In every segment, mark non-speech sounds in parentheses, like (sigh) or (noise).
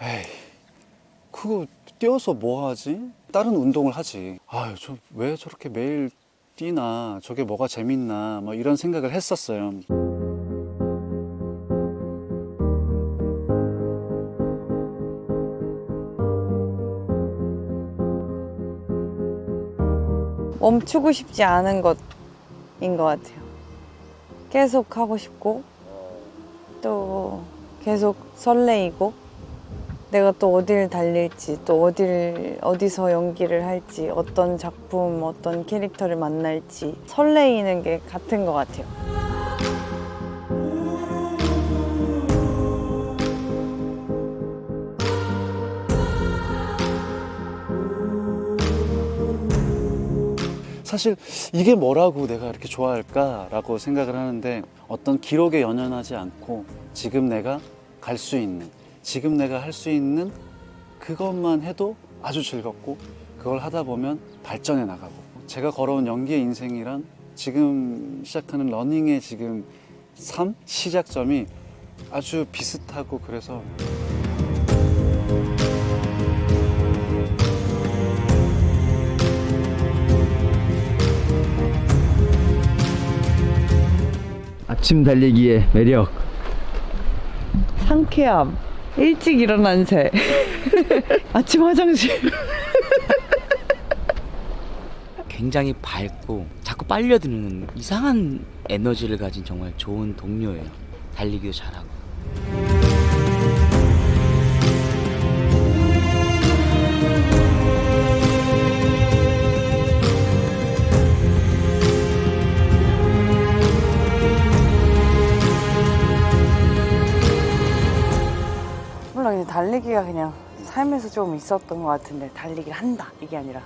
에이, 그거 뛰어서 뭐 하지? 다른 운동을 하지. 아유, 저왜 저렇게 매일 뛰나? 저게 뭐가 재밌나? 뭐 이런 생각을 했었어요. 멈추고 싶지 않은 것인 것 같아요. 계속 하고 싶고 또 계속 설레이고 내가 또 어디를 달릴지 또 어디를 어디서 연기를 할지 어떤 작품 어떤 캐릭터를 만날지 설레이는 게 같은 것 같아요. 사실 이게 뭐라고 내가 이렇게 좋아할까라고 생각을 하는데 어떤 기록에 연연하지 않고 지금 내가 갈 수 있는 지금 내가 할 수 있는 그것만 해도 아주 즐겁고 그걸 하다 보면 발전해 나가고 제가 걸어온 연기의 인생이란 지금 시작하는 러닝의 지금 삶 시작점이 아주 비슷하고 그래서 아침 달리기의 매력. 상쾌함, 일찍 일어난 새, (laughs) 아침 화장실. 굉장히 밝고 자꾸 빨려드는 이상한 에너지를 가진 정말 좋은 동료예요. 달리기도 잘하고. 삶에서 좀 있었던 것 같은데 달리기를 한다. 이게 아니라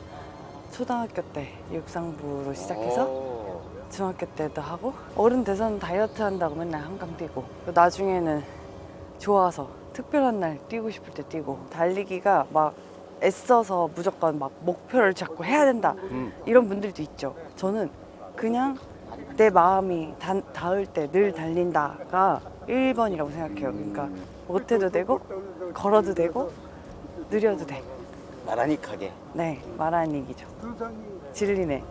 초등학교 때 육상부로 시작해서 중학교 때도 하고 어른 돼서는 다이어트 한다고 맨날 한강 뛰고 또 나중에는 좋아서 특별한 날 뛰고 싶을 때 뛰고 달리기가 막 애써서 무조건 막 목표를 잡고 해야 된다. 이런 분들도 있죠. 저는 그냥 내 마음이 다, 닿을 때 늘 달린다가 1번이라고 생각해요. 그러니까 못해도 되고 걸어도 되고 느려도 돼 가게. 네, 얘기죠. 진리네.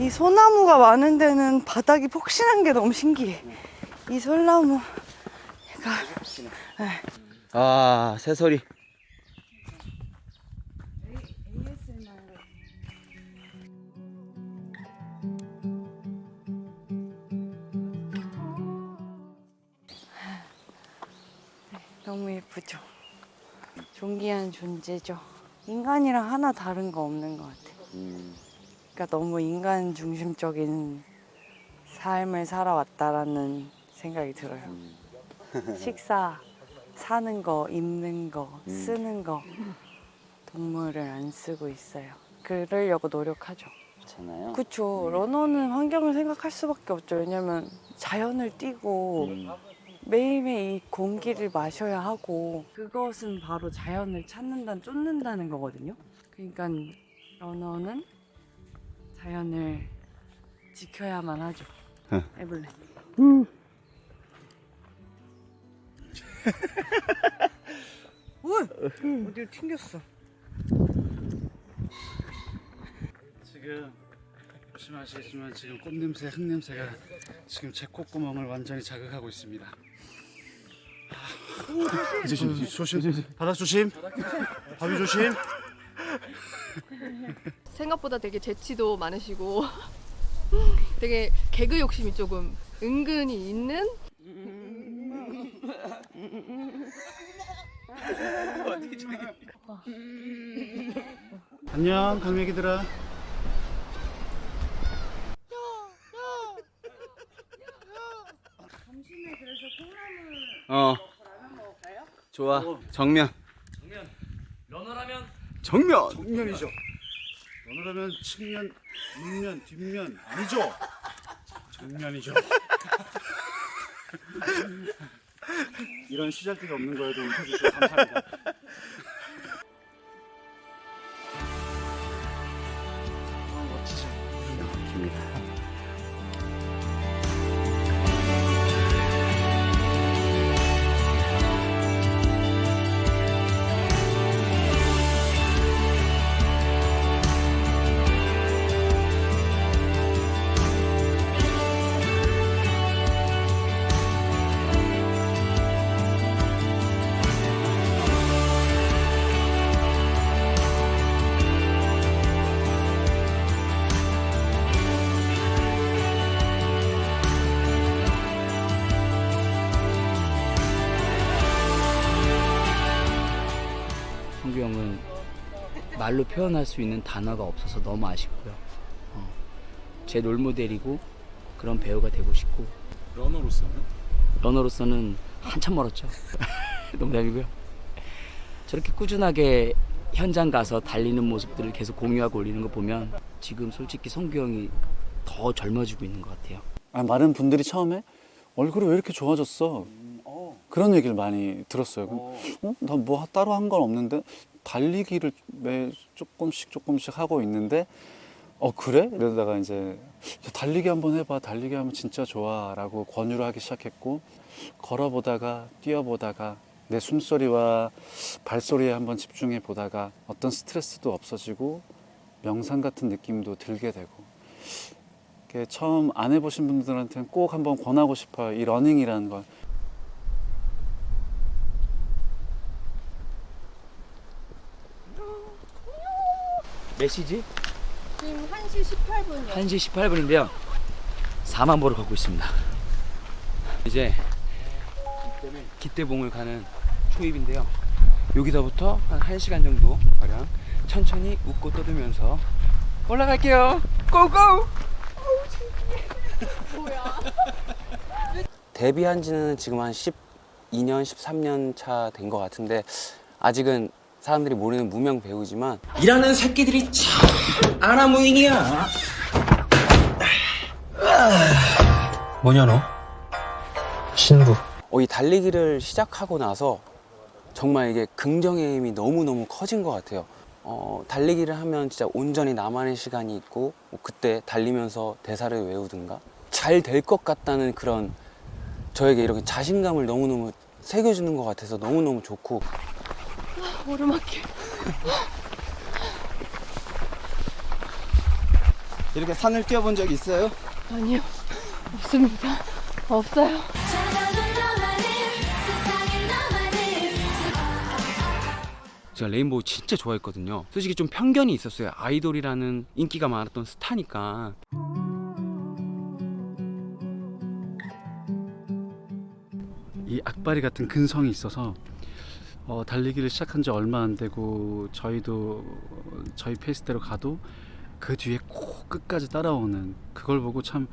이 소나무가 많은 데는 바닥이 폭신한 게 너무 신기해. 이 솔나무 가 아 새소리. 너무 예쁘죠. 존귀한 존재죠. 인간이랑 하나 다른 거 없는 것 같아. 그러니까 너무 인간 중심적인 삶을 살아왔다라는 생각이 들어요. (laughs) 식사, 사는 거, 입는 거, 쓰는 거 동물을 안 쓰고 있어요. 그러려고 노력하죠. 괜찮아요. 그렇죠. 러너는 환경을 생각할 수밖에 없죠. 왜냐면 자연을 뛰고 음. 매일매일 이 공기를 마셔야 하고 그것은 바로 자연을 찾는다, 쫓는다는 거거든요. 그러니까 러너는 자연을 지켜야만 하죠. 해볼래. 왜? 어디로 튕겼어? 지금 보시면 아시겠지만 지금 꽃 냄새, 흙 냄새가 지금 제 콧구멍을 완전히 자극하고 있습니다. 아, 조심, 조심, 바닥 조심, 바위 조심. 생각보다 되게 재치도 많으시고 (laughs) 되게 개그 욕심이 조금 은근히 있는 안녕, 강매기들아. 어. 좋아. 정면. 정면. 러너라면 정면. 정면이죠. 오늘하면 측면, 밑면, 뒷면 아니죠. 정면이죠. (laughs) 이런 시잘데기 없는 거에도 웃어주셔서 감사합니다. 말로 표현할 수 있는 단어가 없어서 너무 아쉽고요. 어, 제 롤모델이고 그런 배우가 되고 싶고 러너로서는 러너로서는 한참 멀었죠. (laughs) 농담이고요. 저렇게 꾸준하게 현장 가서 달리는 모습들을 계속 공유하고 올리는 거 보면 지금 솔직히 성규 형이 더 젊어지고 있는 것 같아요. 아, 많은 분들이 처음에 얼굴이 왜 이렇게 좋아졌어? 그런 얘기를 많이 들었어요. 어? 나뭐 따로 한 건 없는데 달리기를 매 조금씩 조금씩 하고 있는데 어 그래? 이러다가 이제 야, 달리기 한번 해봐. 달리기 하면 진짜 좋아 라고 권유를 하기 시작했고 걸어보다가 뛰어보다가 내 숨소리와 발소리에 한번 집중해 보다가 어떤 스트레스도 없어지고 명상 같은 느낌도 들게 되고 처음 안 해보신 분들한테는 꼭 한번 권하고 싶어요. 이 러닝이라는 걸. 몇 시지? 지금 1시 18분이요. 1시 18분인데요. 4만 보러 가고 있습니다. 이제 기대봉을 가는 초입인데요. 여기서부터 한 1시간 정도 가량 천천히 웃고 떠들면서 올라갈게요. 고고! (laughs) 데뷔한 지는 지금 한 12년, 13년 차 된 것 같은데 아직은 사람들이 모르는 무명 배우지만 일하는 새끼들이 참 아나무인이야. 뭐냐 너? 신부. 어, 이 달리기를 시작하고 나서 정말 이게 긍정의 힘이 너무너무 커진 것 같아요. 어, 달리기를 하면 진짜 온전히 나만의 시간이 있고 뭐 그때 달리면서 대사를 외우든가 잘 될 것 같다는 그런 저에게 이렇게 자신감을 너무너무 새겨주는 것 같아서 너무너무 좋고 오르막길. 이렇게 산을 뛰어본 적 있어요? 아니요. 없습니다. 없어요. 제가 레인보우 진짜 좋아했거든요. 솔직히 좀 편견이 있었어요. 아이돌이라는 인기가 많았던 스타니까. 이 악바리 같은 근성이 있어서 어, 달리기를 시작한 지 얼마 안 되고 저희도 저희 페이스대로 가도 그 뒤에 꼭 끝까지 따라오는 그걸 보고 참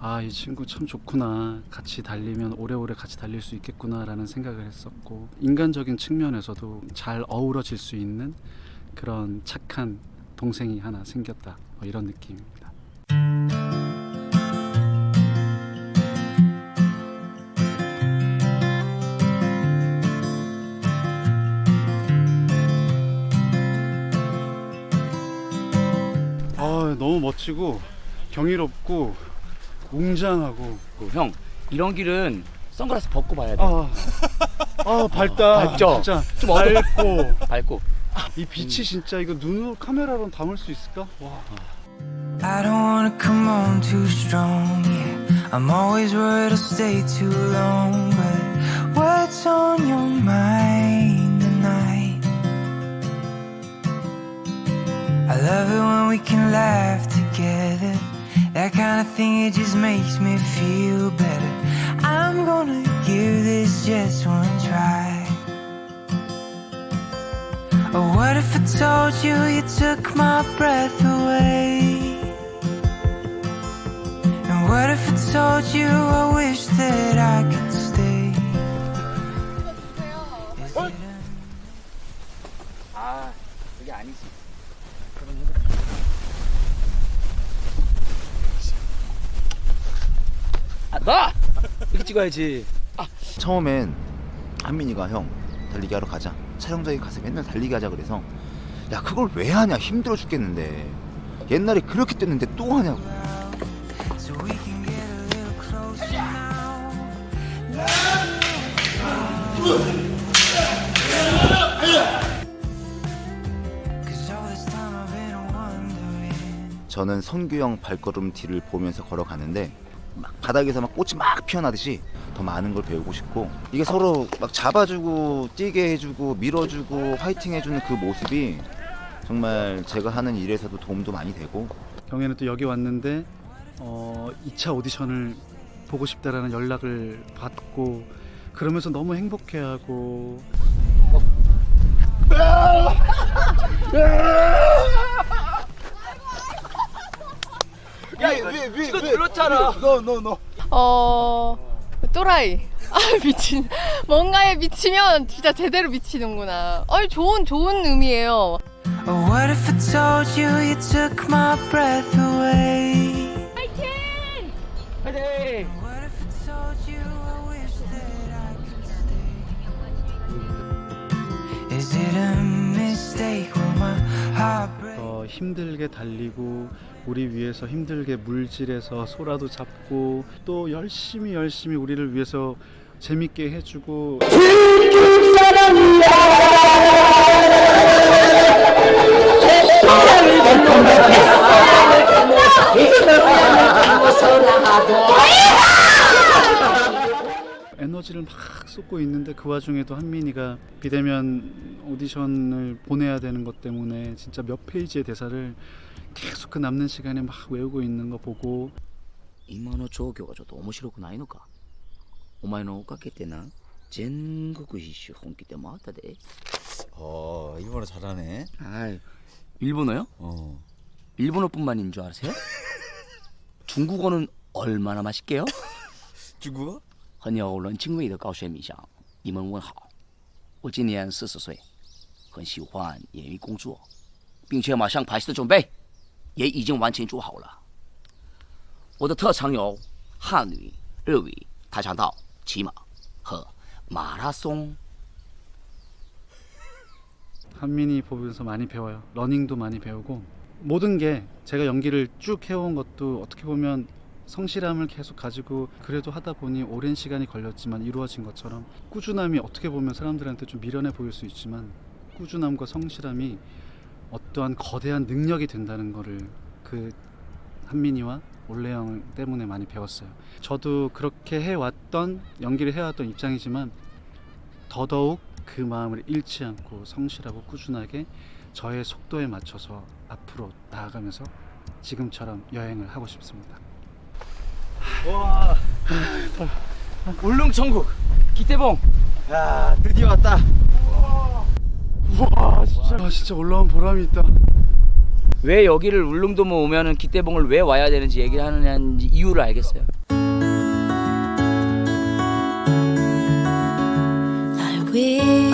아 이 친구 참 좋구나 같이 달리면 오래오래 같이 달릴 수 있겠구나라는 생각을 했었고 인간적인 측면에서도 잘 어우러질 수 있는 그런 착한 동생이 하나 생겼다 뭐 이런 느낌입니다. 아 너무 멋지고 경이롭고 웅장하고 그 형, 이런 길은 선글라스 벗고 봐야 돼. 아, 아 밝다 밝죠? 진짜 좀 어둡- 밝고 밝고. 이 빛이 진짜 이거 눈으로 카메라로 담을 수 있을까? 와. I don't wanna come on too strong, yeah. I'm always worried I'll stay too long, but what's on your mind I love it when we can laugh together. That kind of thing, it just makes me feel better. I'm gonna give this just one try. Oh, what if I told you you took my breath away? And what if I told you I wish that I could 나! 이렇게 찍어야지. 아. 처음엔 한민이가 형 달리기 하러 가자. 촬영장에 가서 맨날 달리기 하자 그래서 야 그걸 왜 하냐 힘들어 죽겠는데 옛날에 그렇게 뛰는데 또 하냐고. 저는 선규형 발걸음 뒤를 보면서 걸어가는데 막 바닥에서 막 꽃이 막 피어나듯이 더 많은 걸 배우고 싶고 이게 서로 막 잡아주고 뛰게 해주고 밀어주고 화이팅 해주는 그 모습이 정말 제가 하는 일에서도 도움도 많이 되고. 경혜는 또 여기 왔는데 어, 2차 오디션을 보고 싶다라는 연락을 받고 그러면서 너무 행복해하고. 어 또라이. 아 미친. 뭔가에 미치면 진짜 제대로 미치는구나. 아니 좋은 좋은 의미예요. Oh, what if I told you you took my breath away? What if I told you I wish that I could stay? Is it a mistake? Will my heart 힘들게 달리고 우리 위해서 힘들게 물질에서 소라도 잡고 또 열심히 열심히 우리를 위해서 재밌게 해주고 에너지를 막 쏟고 있는데 그 와중에도 한민이가 비대면 오디션을 보내야 되는 것 때문에 진짜 몇 페이지의 대사를 계속 그 남는 시간에 막 외우고 있는 거 보고 今の状況がちょっと面白くないのかお前のおかげでな全国一周本気で回ったで 어 일본어 잘하네 아 일본어요? 어 일본어뿐만인 줄 아세요? (laughs) 중국어는 얼마나 맛있게요? 중국어? 很有人情味的高学米香，你们问好。我今年四十岁，很喜欢演艺工作，并且马上排戏的准备也已经完全做好了。我的特长有汉语、日语、跆拳道、骑马和马拉松。 한민이 보면서 많이 배워요. 러닝도 많이 배우고 모든 게 제가 연기를 쭉 해온 것도 어떻게 보면 성실함을 계속 가지고 그래도 하다 보니 오랜 시간이 걸렸지만 이루어진 것처럼 꾸준함이 어떻게 보면 사람들한테 좀 미련해 보일 수 있지만 꾸준함과 성실함이 어떠한 거대한 능력이 된다는 거를 그 한민이와 올레영 때문에 많이 배웠어요. 저도 그렇게 해왔던 연기를 해왔던 입장이지만 더더욱 그 마음을 잃지 않고 성실하고 꾸준하게 저의 속도에 맞춰서 앞으로 나아가면서 지금처럼 여행을 하고 싶습니다. 울릉 천국 기태봉 야 드디어 왔다 와 진짜 아, 진짜 올라온 보람이 있다. 왜 여기를 울릉도만 오면은 기태봉을 왜 와야 되는지 얘기를 하느냐 이유를 알겠어요. I wish,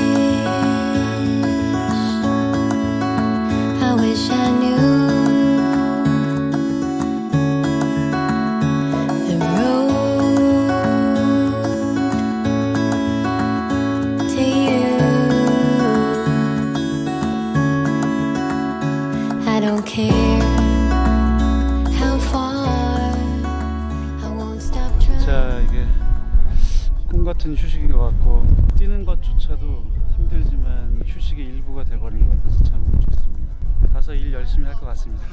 같은 휴식인 것 같고 뛰는 것조차도 힘들지만 휴식의 일부가 돼버린 것 같아서 참 좋습니다. 가서 일 열심히 할 것 같습니다.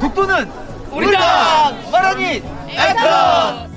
국부는 우리 당 마라니 액션